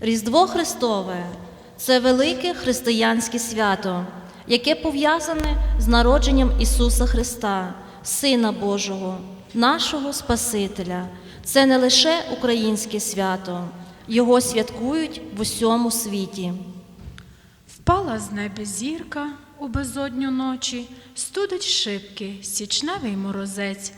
Різдво Христове це велике християнське свято, яке пов'язане з народженням Ісуса Христа, Сина Божого, нашого Спасителя. Це не лише українське свято, його святкують в усьому світі. Впала з неба зірка у безодню ночі, студить шибки, січневий морозець,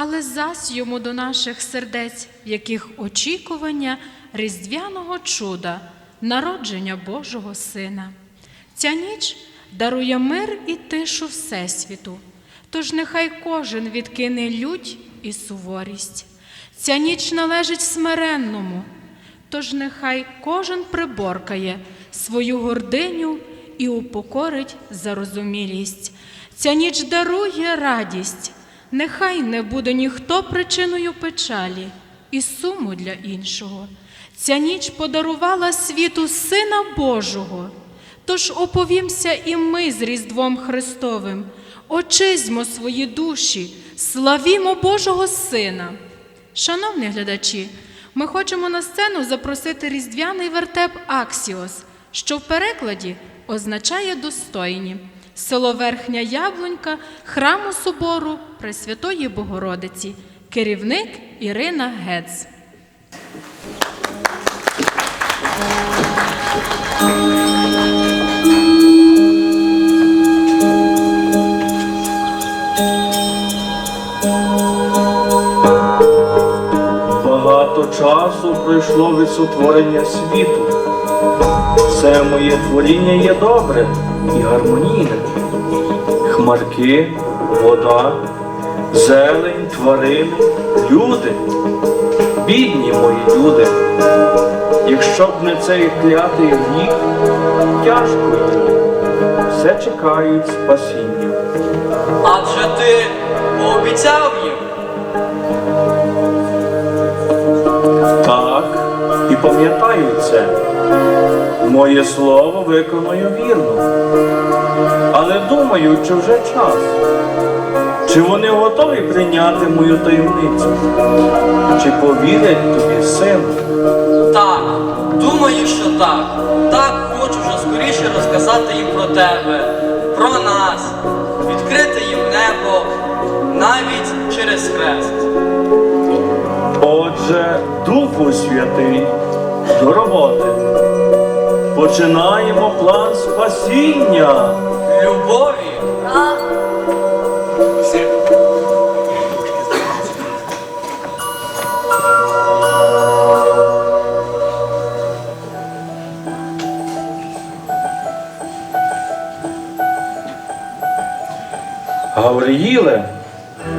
але зась йому до наших сердець, в яких очікування різдвяного чуда, народження Божого Сина. Ця ніч дарує мир і тишу Всесвіту, тож нехай кожен відкине лють і суворість. Ця ніч належить смиренному, Тож нехай кожен приборкає свою гординю і упокорить зарозумілість. Ця ніч дарує радість, нехай не буде ніхто причиною печалі і суму для іншого. Ця ніч подарувала світу Сина Божого. Тож оповімся і ми з Різдвом Христовим, очизьмо свої душі, славімо Божого Сина. Шановні глядачі, ми хочемо на сцену запросити різдвяний вертеп Аксіос, що в перекладі означає достойні. Село Верхня Яблунька, храму собору Пресвятої Богородиці, керівник Ірина Гец. Багато часу пройшло від сотворення світу. Це моє творіння є добре і гармонійне. Хмарки, вода, зелень, тварини, люди. Бідні мої люди. Якщо б не цей клятий гріх, тяжко їм. Все чекають спасіння. Адже ти пообіцяв їм. Так, і пам'ятаю. Моє слово виконую вірно. Але думаю, чи вже час? Чи вони готові прийняти мою таємницю? Чи повірять тобі, сину? Так, думаю, що так. Так хочу вже скоріше розказати їм про тебе, про нас, відкрити їм небо навіть через хрест. Отже, Духу Святий, до роботи. Починаємо план спасіння. Любові. Гавриїле,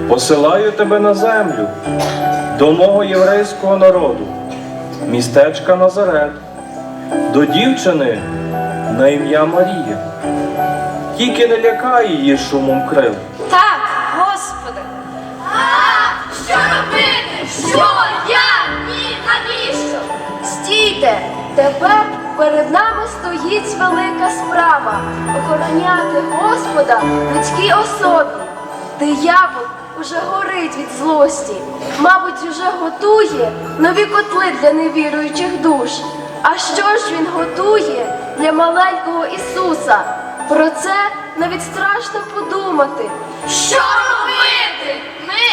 посилаю тебе на землю, до мого єврейського народу, містечка Назарет, до дівчини на ім'я Марія. Тільки не лякай її шумом крил. Так, Господи. А що робити? Що? Як? Ні, навіщо? Стійте! Тепер перед нами стоїть велика справа охороняти Господа в людській особі. Диявол уже горить від злості, мабуть, уже готує нові котли для невіруючих душ. А що ж він готує для маленького Ісуса? Про це навіть страшно подумати. Що робити? Ми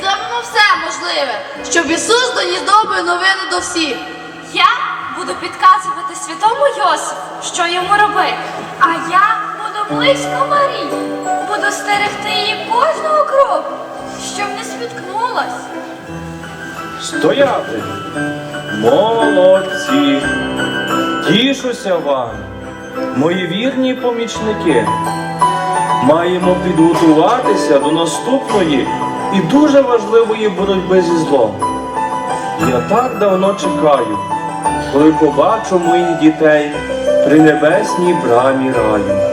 зробимо все можливе, щоб Ісус доніс добру новину до всіх. Я буду підказувати святому Йосифу, що йому робити. А я буду близько Марії, буду стерегти її кожного кроку, щоб не спіткнулась. Стояти! Молодці! Тішуся вам, мої вірні помічники. Маємо підготуватися до наступної і дуже важливої боротьби зі злом. Я так давно чекаю, коли побачу моїх дітей при небесній брамі раю.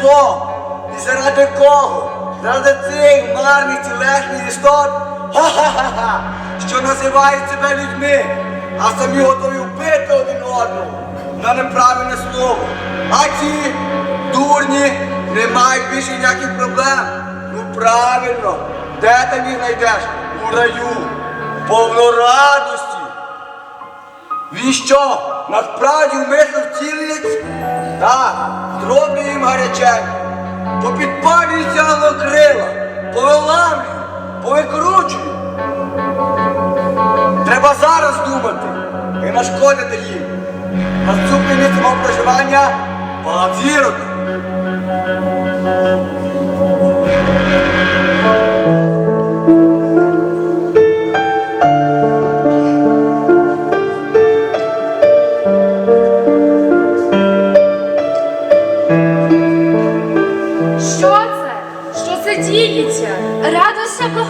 Злом. І заради кого? Заради цих марних тілесних істот, ха-ха-ха, що називають себе людьми, а самі готові вбити один одного на неправильне слово. А ті дурні не мають більше ніяких проблем. Ну правильно, де ти їх знайдеш? У раю, повно радості. Він що, насправді вмисно втілюється? Так, зроблю їм гаряченько. Попідпалюються крила, повиламлюю, повикручую. Треба зараз думати і нашкодити їм. Наступне місце мого проживання палац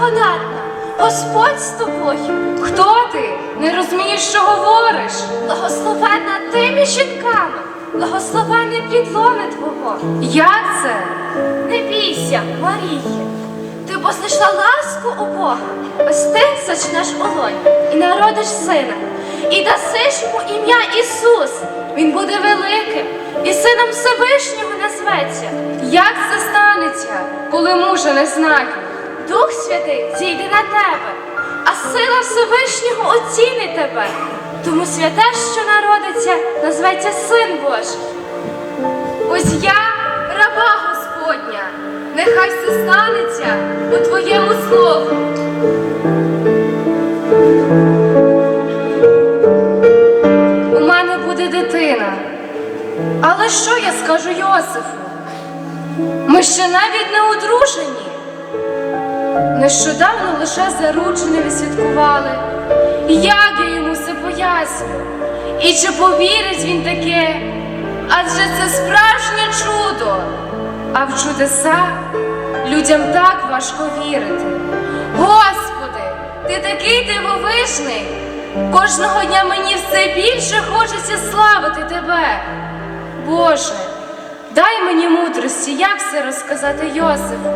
благодатна. Господь з тобою. Хто ти? Не розумієш, що говориш? Благословенна тими жінками, благословенний плідлони твого. Як це? Не бійся, Марія. Ти бо знайшла ласку у Бога. Ось ти зачнеш олонь і народиш сина, і дасиш йому ім'я Ісус. Він буде великим, і сином Всевишнього назветься. Як це станеться, коли мужа не знаю? Дух Святий зійде на тебе, а сила Всевишнього оцінить тебе. Тому святе, що народиться, назветься Син Божий. Ось я, раба Господня, нехай все станеться по твоєму слову. У мене буде дитина. Але що я скажу Йосифу? Ми ще навіть не одружені. Нещодавно лише заручені відсвяткували. Як я йому все поясню? І чи повірить він таке? Адже це справжнє чудо. А в чудеса людям так важко вірити. Господи, ти такий дивовижний. Кожного дня мені все більше хочеться славити тебе. Боже, дай мені мудрості, як це розказати Йосифу,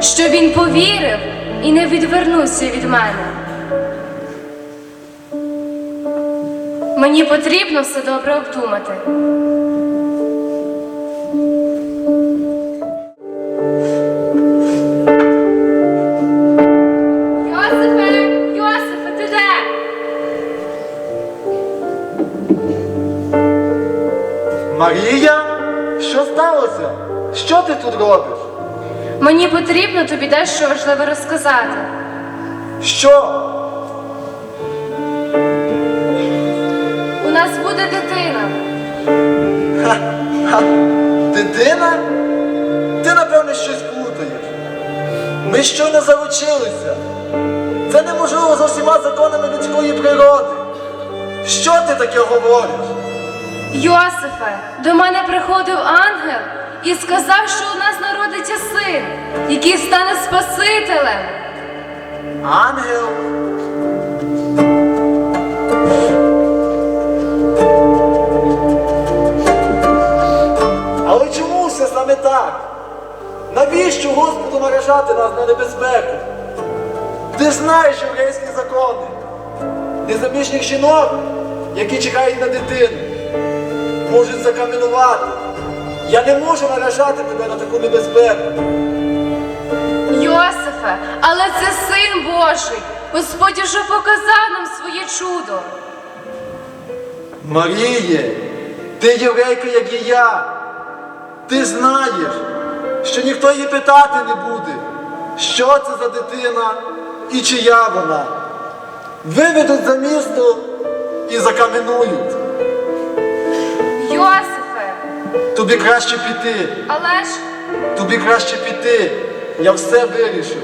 що він повірив і не відвернувся від мене. Мені потрібно все добре обдумати. Марія? Що сталося? Що ти тут робиш? Мені потрібно тобі дещо важливе розказати. Що? У нас буде дитина. Ха, дитина? Ти, напевне, щось плутаєш. Ми щойно заручилися. Це неможливо за всіма законами людської природи. Що ти таке говориш? Йосифе, до мене приходив ангел і сказав, що у нас народиться син, який стане Спасителем. Ангел? Але чому все саме так? Навіщо Господу наражати нас на небезпеку? Ти знаєш єврейські закони. Незаміжніх жінок, які чекають на дитину, можуть закамінувати. Я не можу наражати тебе на таку небезпеку. Йосифе, але це син Божий. Господь уже показав нам своє чудо. Маріє, ти єврейка, як і я. Ти знаєш, що ніхто її питати не буде, що це за дитина і чия вона. Виведуть за місто і закаменують. Йосифе, Тобі краще піти, але ж тобі краще піти. Я все вирішив.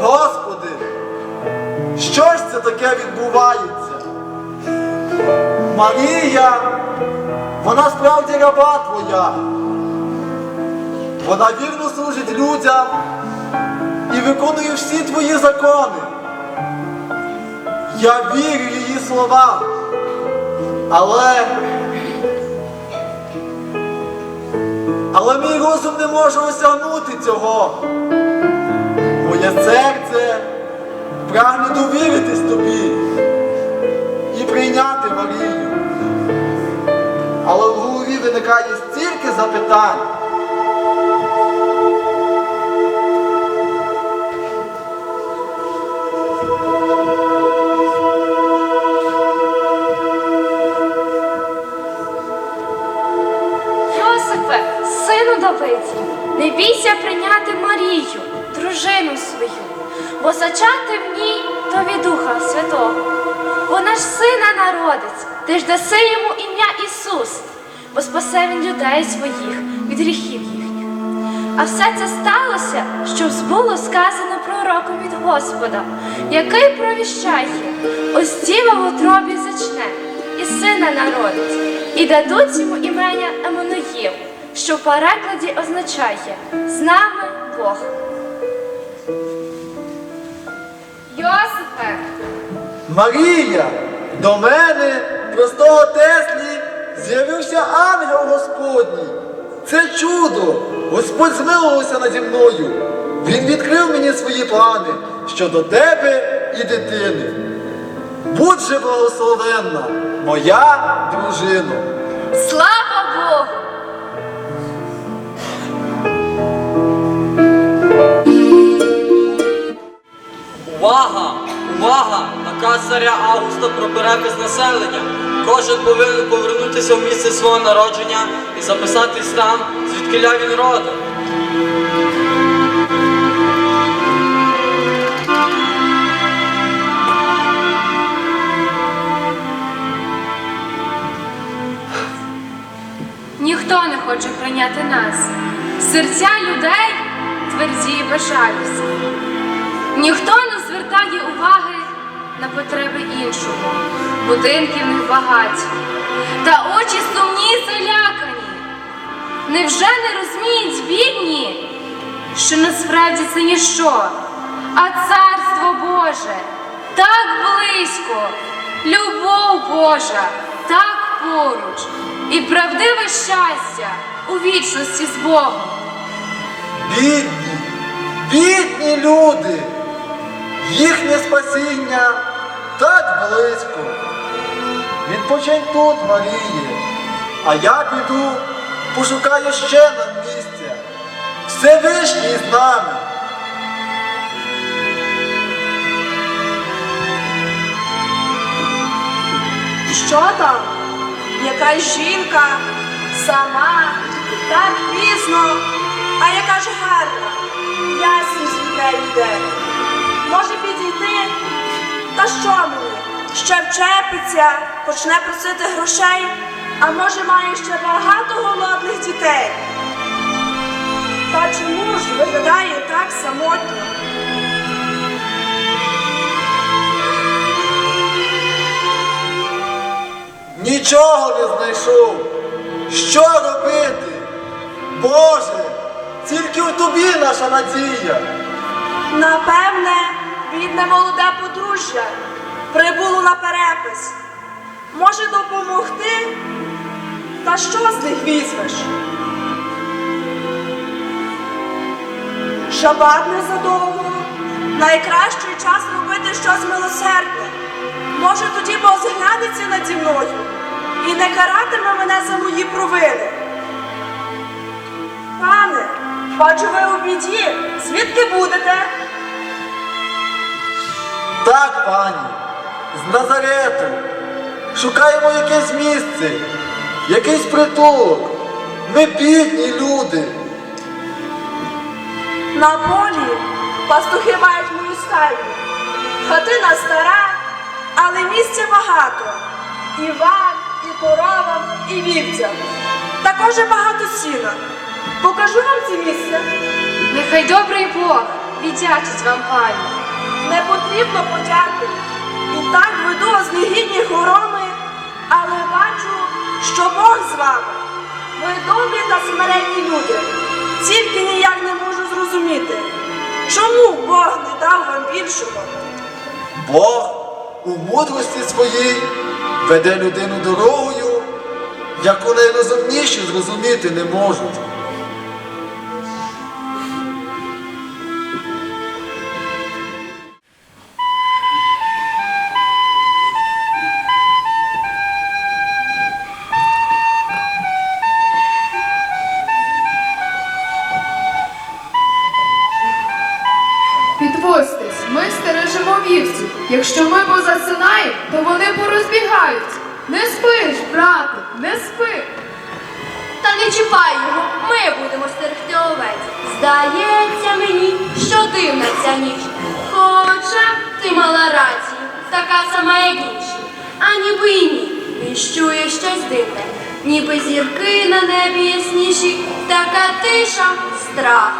Господи, що ж це таке відбувається? Марія, вона справді раба твоя. Вона вірно служить людям і виконує всі твої закони. Я вірю її словам. Але. Але мій розум не може осягнути цього. Моє серце прагне довіритись тобі. і прийняти Марію. Але в голові виникає стільки запитань. Сину не бійся прийняти Марію, дружину свою, бо зачати в ній то від Духа Святого. Вона ж сина народить, ти ж даси йому ім'я Ісус, бо спасе він людей своїх від гріхів їхніх. А все це сталося, щоб збуло сказано пророком від Господа, який провіщає, ось діва в утробі зачне, і сина народить, і дадуть йому імення Еммануїл, що в перекладі означає з нами Бог. Йосифе, Марія, до мене, простого Теслі, з'явився ангел Господній. Це чудо! Господь змилувався наді мною. Він відкрив мені свої плани щодо тебе і дитини. Будь же благословенна, моя дружина. слава Богу! Увага! Увага! Наказ царя Августа про перепис населення. Кожен повинен повернутися в місце свого народження і записатись там, звідкиля він родом. Ніхто не хоче прийняти нас. Серця людей тверді і безжалісні. Ніхто не звертає уваги на потреби іншого. Будинки в них багаті, та очі сумні залякані. Невже не розуміють бідні, що насправді це ніщо, а царство Боже так близько, любов Божа так поруч, і правдиве щастя у вічності з Богом. Бідні, бідні люди, їхнє спасіння так близько. Відпочинь тут, Маріє, а я піду, пошукаю ще нам місця. Всевишній з нами. Що там? Якась жінка сама, так пізно, а яка ж гарна, ясність від неї йде. Може підійти? Та що мені? Ще вчепиться, почне просити грошей, а може має ще багато голодних дітей. Та чому ж виглядає так самотньо? Нічого не знайшов. Що робити? Боже, тільки у тобі наша надія. Напевне, бідне молоде подружжя прибуло на перепис. Може допомогти? Та що з них візьмеш? Шабат незадовго. Найкращий час робити щось милосердне. Може, тоді Бог зглянеться наді мною і не каратиме мене за мої провини. Пане, бачу ви у біді. Звідки будете? Так, пані, з Назарету. Шукаємо якесь місце, якийсь притулок. Ми бідні люди. На полі пастухи мають мою стайню. Хатина стара, але місця багато. І вам, і коровам, і вівцям. Також і багато сіна. Покажу вам це місце. Нехай добрий Бог віддячить вам, пані. Не потрібно подяки. І так веду вас негідні хороми, але бачу, що Бог з вами. Ви добрі та смиренні люди. Тільки ніяк не можу зрозуміти, чому Бог не дав вам більшого. Бог у мудрості своїй веде людину дорогою, яку найрозумніші зрозуміти не можуть. Віщує щось дивне. Ніби зірки на небі ясніші, така тиша, страх.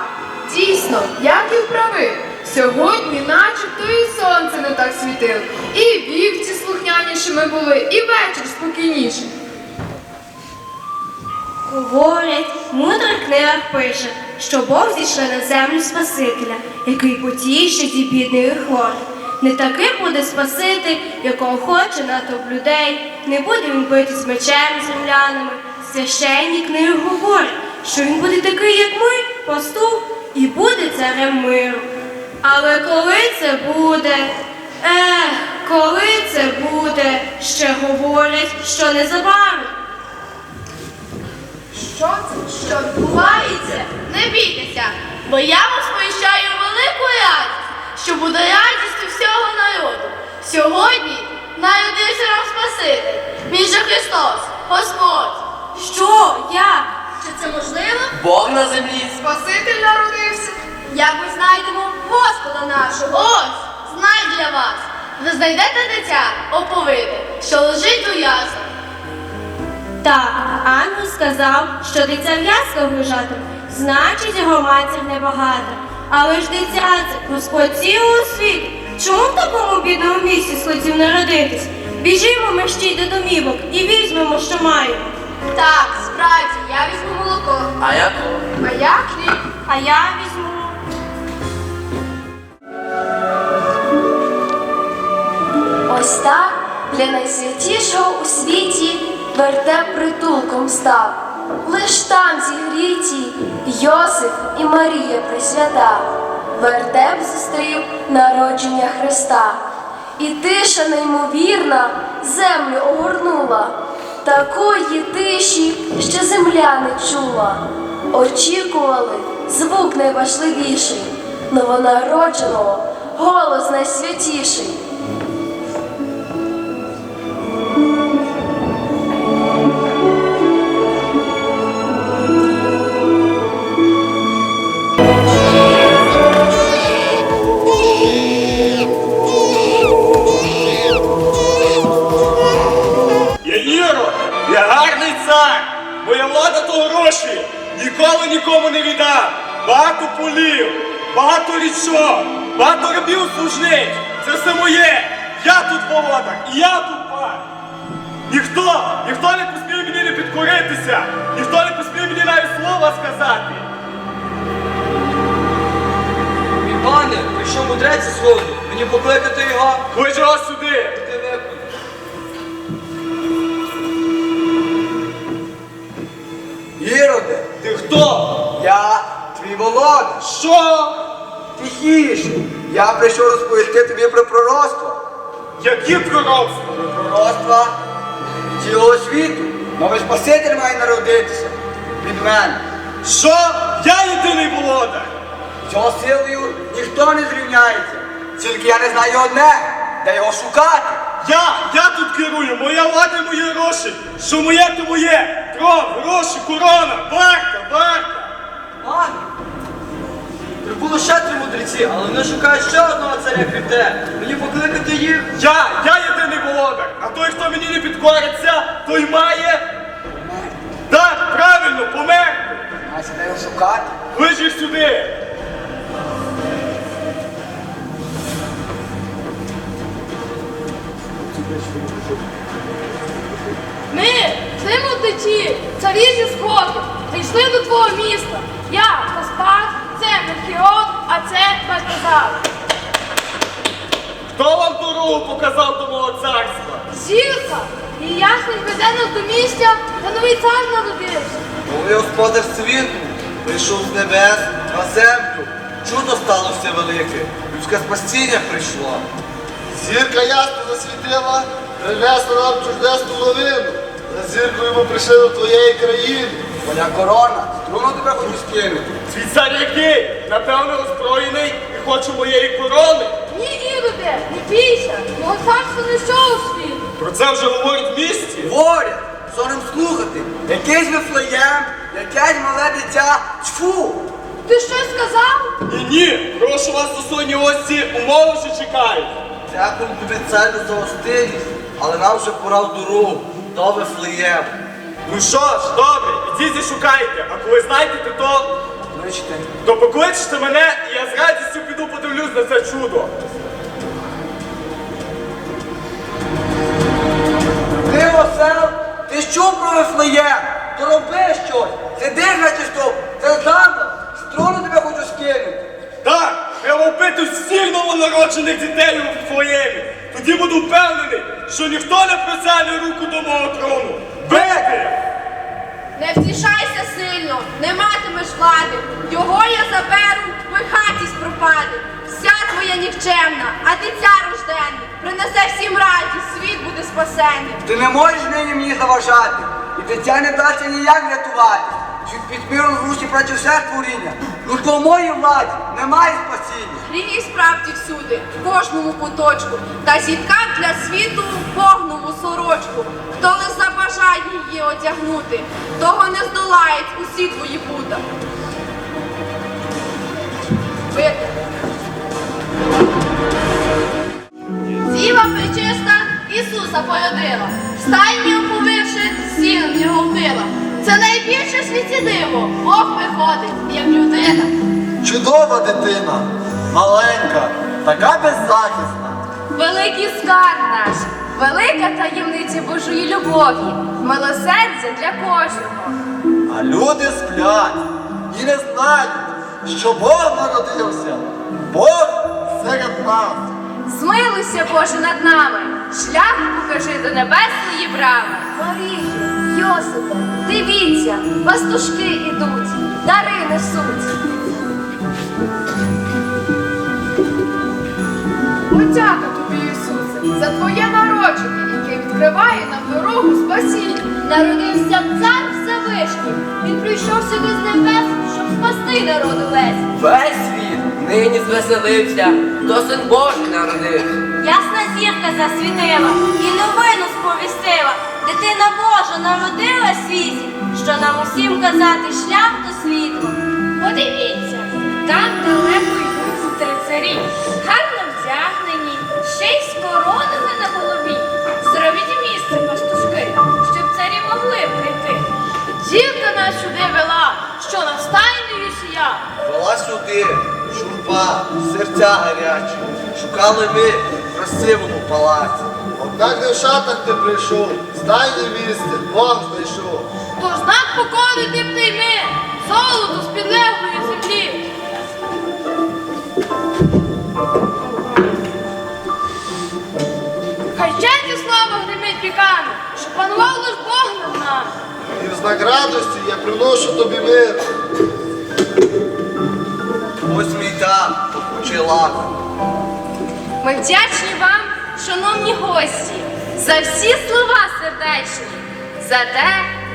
Дійсно, як і вправив. Сьогодні начебто і сонце не так світило, і вівці слухнянішими були, і вечір спокійніший. Говорять, мудра книга пише, що Бог зійшли на землю Спасителя, який потішить і бідних і хворих. Не таким буде Спаситель, якого хоче натовп людей. Не буде він бити з мечем землянами. Священні книги говорять, що він буде такий, як ми, пастух, і буде царем миру. Але коли це буде? Ех, коли це буде? Ще говорять, що незабаром. Що це? Що відбувається? Не бійтеся, бо я вам сповіщаю велику радість, що буде радістю всього народу. Сьогодні народився нам Спаситель, він же Христос, Господь. Що? Як? Чи це можливо? Бог на землі. Спаситель народився. Як ми знайдемо Господа нашого? Ось, знай для вас. Ви знайдете дитя, оповите, що лежить у яслах. Так, ангел сказав, що дитя в яслах лежатиме, значить його матір небагато. Але ж дитя це Господь цілого світу. Чому в такому бідному місці схотів народитись? Біжімо ми ще й до домівок і візьмемо, що маємо. Так, справді, я візьму молоко. А як? А я хліб. А я візьму. Ось так для найсвятішого у світі вертеп притулком став. Лиш там зігріті Йосип і Марія Пресвята. Вертеп зустрів народження Христа. І тиша неймовірна землю огорнула. Такої тиші ще земля не чула. Очікували звук найважливіший, новонародженого, голос найсвятіший. Річок, багато рабів служниць. Це все моє. Я тут володар, і я тут пан. Ніхто, ніхто не посміє мені не підкоритися, ніхто не посміє мені навіть слова сказати. Мій пане, прийшов мудрець зі сходу. Мені покликати його. Клич його сюди. Ти. Іроде, Ти хто? я твій володар. Що? Тихіше. Я прийшов розповісти тобі про пророцтво. Які пророцтва? Пророцтва цілого світу. Новий Спаситель має народитися від мене. Що? Я єдиний володар. З його силою ніхто не зрівняється. Тільки я не знаю одне, де його шукати. Я, я тут керую, моя влада і мої гроші. Що моє, то моє. Трон, гроші, корона, варта, варта. Пане, прибуло ще три мудреці, але вони шукають ще одного царя крім те. Мені покликати їх. Я, я єдиний володар. А той, хто мені не підкориться, той має. Так, правильно, померти. Знаєш, де його шукати? Клич сюди. Ми, три молодичі, царі зі сходу, прийшли до твого міста. Я Каспар, це Мельхіон, а це Бальтазар. Хто вам дорогу показав до мого царства? Зірка, і ясний веде нас до місця, де новий цар народився. Новий господар світу прийшов з небес на землю. Чудо сталося велике. Людське спасіння прийшло. Зірка ясно засвітила, принесла нам чудесну новину. За зіркою ми прийшли до твоєї країни. Моя корона, струну тебе хочу скинути. Твій цар який? Напевно, озброєний і хоче моєї корони. Ні, Іроде, не бійся, мого царства не всього світу. Про це вже говорять в місті. Говорять, соромно слухати. Якийсь вифлеєм, якесь мале дитя. Тьфу! Ти щось сказав? Ні, ні, прошу вас, достойні гості, умови вже чекають. Дякую тобі, царю, за гостинність, але нам вже пора в дорогу. До Вифлеєм. Ну що ж, добре, ідіть і шукайте, а коли знайдете, то, Кличте. то покличте мене, і я з радістю піду подивлюсь на це чудо. Ти, осел, ти що про Вифлеєм? То роби щось. Сиди, значить, що це заново. З трону тебе хочу скинути. Так, треба вбити всіх новонароджених дітей у Вифлеємі. Тоді буду впевнений, що ніхто не протягне руку до мого трону. Бити! Не втішайся сильно, не матимеш влади. Його я заберу, пихатість пропаде. Вся твоя нікчемна, а дитя рожденне принесе всім радість, світ буде спасений. Ти не можеш нині мені заважати. І дитя не вдасться ніяк врятувати. Що під миром зруші працює все творіння. Лише в моїй владі немає спасіння. І справді всюди, в кожному куточку, та зіткав для світу погнуву сорочку. Хто лиш забажає її одягнути, того не здолають усі твої пута. Бити. Діва причиста Ісуса породила, стайні оповивши, сіном його вбила. Це найбільше в світі диво, Бог виходить, як людина. Чудова дитина, маленька, така беззахисна. Великий скарб наш, велика таємниця Божої любові, милосердя для кожного. А люди сплять і не знають, що Бог народився. Бог серед нас. Змилуйся, Боже, над нами, шлях покажи до небесної брами. Марії, Йосипе, дивіться, пастушки ідуть, дари несуть. Подяка тобі, Ісусе, за твоє народження, яке відкриває нам дорогу спасіння. Народився цар Всевишній, він прийшов сюди з небес, щоб спасти народу весь. Весь світ нині звеселився, то син Божий народився. Ясна зірка засвітила і новину сповістила. Дитина Божа народила світі, що нам усім казати шлях до світла. Подивіться, там далеко йдуть три царі, гарно вдягнені, ще й з коронами на голові. Зробіть місце, пастушки, щоб царі могли прийти. Жінка нас сюди вела, що настайною сія. Вела сюди, журба, серця гарячі. Шукали ми в красивому палаці. Однак не в шатах ти прийшов, стайне місце, Бог знайшов. То знак покори ти прийми, золото з підлеглої землі. Хай і слава гримить віками, що панував лиш Бог над нами. І в знак радості я приношу тобі мир. Ось мій дар, попучий лак. Ми вдячні вам, шановні гості, за всі слова сердечні, за те,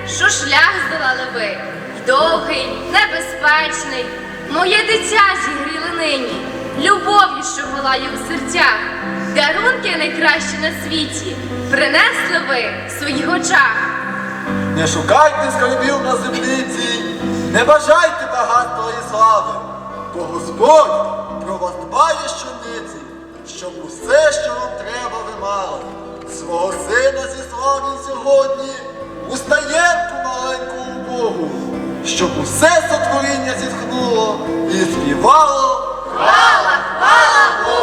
що шлях здолали ви. Довгий, небезпечний, моє дитя зігріли нині, любов'ю, що палає у серцях, дарунки найкращі на світі, принесли ви в своїх очах. Не шукайте скарбів на землиці, не бажайте багатства і слави, бо Господь про вас дбає щодниці, щоб усе, що вам треба, ви мали. Свого сина зіслав він сьогодні, у стаєнку маленьку Богу, щоб усе сотворіння зітхнуло і співало. Ніщо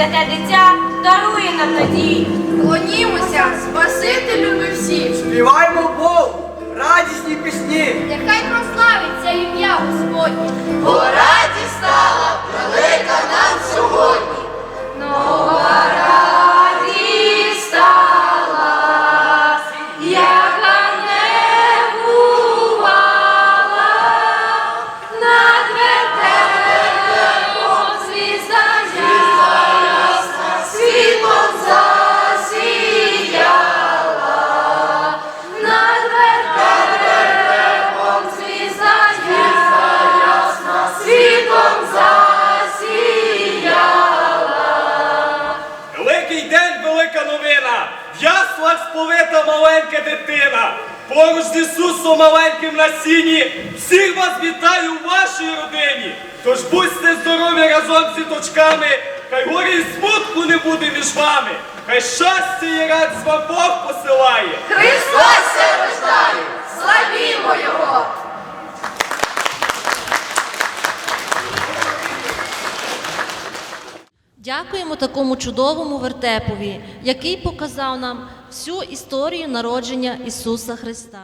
святе дитя дарує нам надії, Клонімося, Спасителю ми всі. Співаємо Богу, радісні пісні. Нехай прославиться ім'я Господнє. Бо радість стала велика нам сьогодні. Нова Ісусом маленьким на сіні. Всіх вас вітаю у вашій родині. Тож будьте здорові разом з діточками. Хай горі й смутку не буде між вами. Хай щастя і радість вам Бог посилає. Христос се рождає! Славімо Його! Дякуємо такому чудовому вертепові, який показав нам всю історію народження Ісуса Христа.